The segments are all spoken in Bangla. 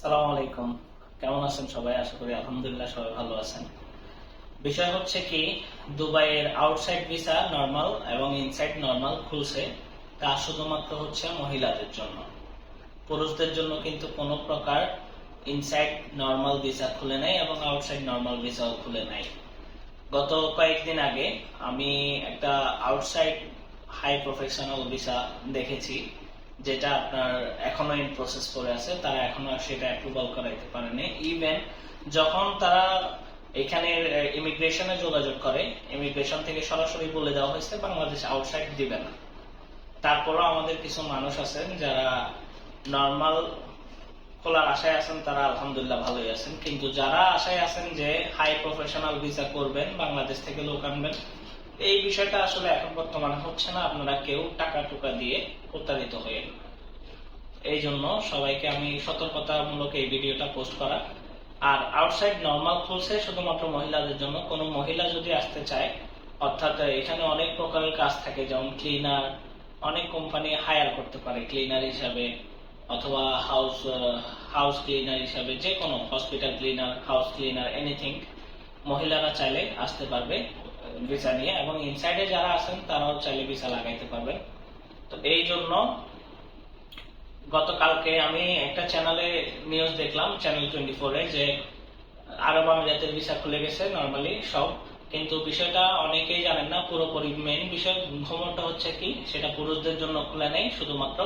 সালাম আলাইকুম। কেমন আছেন সবাই? আশা করি আলহামদুলিল্লাহ সবাই ভালো আছেন। বিষয় হচ্ছে কি, দুবাইয়ের আউটসাইড ভিসা নর্মাল এবং ইনসাইড নর্মাল খুলছে। তা শুধুমাত্র হচ্ছে মহিলাদের জন্য। পুরুষদের জন্য কিন্তু কোনো প্রকার ইনসাইড নর্মাল ভিসা খুলে নাই এবং আউটসাইড নর্মাল ভিসাও খুলে নাই। গত কয়েকদিন আগে আমি একটা আউটসাইড হাই প্রফেশনাল ভিসা দেখেছি। যেটা আপনার এখনও ইন প্রসেস করে আছে, তারা এখনও সেটা অ্যাপ্রুভাল করাইতে পারেনি। ইভেন যখন তারা এখানে ইমিগ্রেশনে যোগাযোগ করে ইমিগ্রেশন থেকে সরাসরি বলে দেওয়া হয়েছে, বাংলাদেশ আউটসাইড দিবে না। তারপরও আমাদের কিছু মানুষ আছেন যারা নর্মাল খোলার আশায় আছেন, তারা আলহামদুলিল্লাহ ভালোই আছেন। কিন্তু যারা আশায় আছেন যে হাই প্রফেশনাল ভিসা করবেন, বাংলাদেশ থেকে লোক আনবেন এই বিষয়টা আসলে এখন বর্তমানে হচ্ছে না। আপনারা কেউ টাকা টুকা দিয়ে প্রতারিত হয়ে এই জন্য সবাইকে আমি সতর্কতামূলক এই ভিডিওটা পোস্ট করা। আর আউটসাইড নর্মাল খুলছে শুধুমাত্র মহিলাদের জন্য কোনো মহিলা যদি আসতে চায়, অর্থাৎ এখানে অনেক প্রকারের কাজ থাকে, যেমন ক্লিনার অনেক কোম্পানি হায়ার করতে পারে ক্লিনার হিসাবে, অথবা হাউস হাউস ক্লিনার হিসাবে যে কোনো hospital cleaner house cleaner anything মহিলারা চাইলে আসতে পারবে। ভিসা নিয়ে এবং ইনসাইডে যারা আছেন, তারাও চাইলে ভিসা লাগাইতে পারবে। তো এই জন্য গতকালকে আমি একটা চ্যানেলে নিউজ দেখলাম চ্যানেল টোয়েন্টি ফোরে যে আরব আমিরাতের ভিসা খুলে গেছে নর্মালি সব। কিন্তু বিষয়টা অনেকেই জানেন না, পুরোপুরি মেন বিষয় খবরটা হচ্ছে কি? সেটা পুরুষদের জন্য খুলে নেই, শুধুমাত্র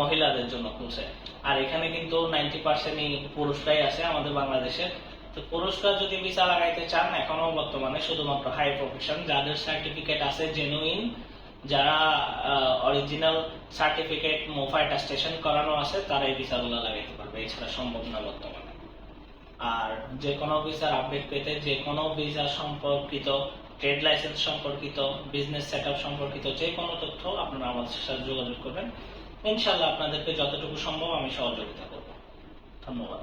মহিলাদের জন্য খুলছে। আর এখানে কিন্তু নাইনটি পার্সেন্টই পুরুষরাই আছে আমাদের বাংলাদেশের। তো পুরুষরা যদি ভিসা লাগাইতে চান, এখনও বর্তমানে শুধুমাত্র হাই প্রফেশন যাদের সার্টিফিকেট আছে জেনুইন যারা অরিজিনাল সার্টিফিকেট মোফাইট স্টেশন করানো আছে তারা এই ভিসাগুলো লাগাইতে পারবে, এছাড়া সম্ভব না বর্তমানে। আর যে কোনো ভিসার আপডেট পেতে যে কোনো ভিসা সম্পর্কিত ট্রেড লাইসেন্স সম্পর্কিত বিজনেস সেট সম্পর্কিত যে কোনো তথ্য আপনারা আমাদের সাথে যোগাযোগ করবেন। ইনশাল্লাহ আপনাদেরকে যতটুকু সম্ভব আমি সহযোগিতা করব। ধন্যবাদ।